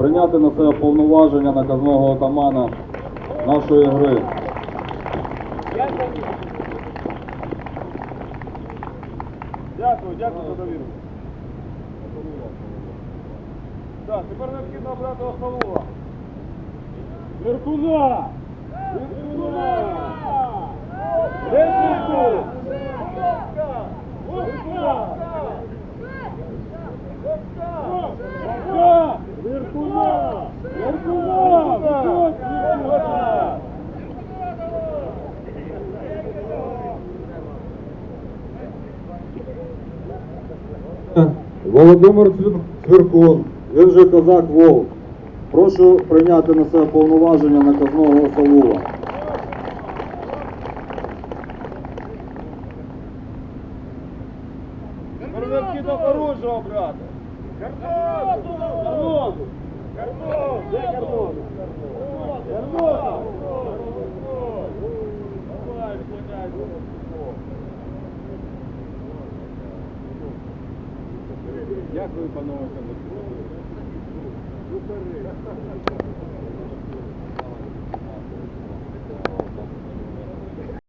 прийняти на себе повноваження наказного отамана нашої гри. Дякую, дякую за довіру. Так, тепер необхідно обрати. Меркуна! Меркуна! Меркуна! Володимир Цвір- Цвіркун, він же козак Вовк. Прошу прийняти на себе повноваження наказного Савула. Тепер необхідно хорошого обрати. Карнозу! Карнозу! Карнозу! Де Карнозу? Карнозу! Давай, Дякую, панове казаки.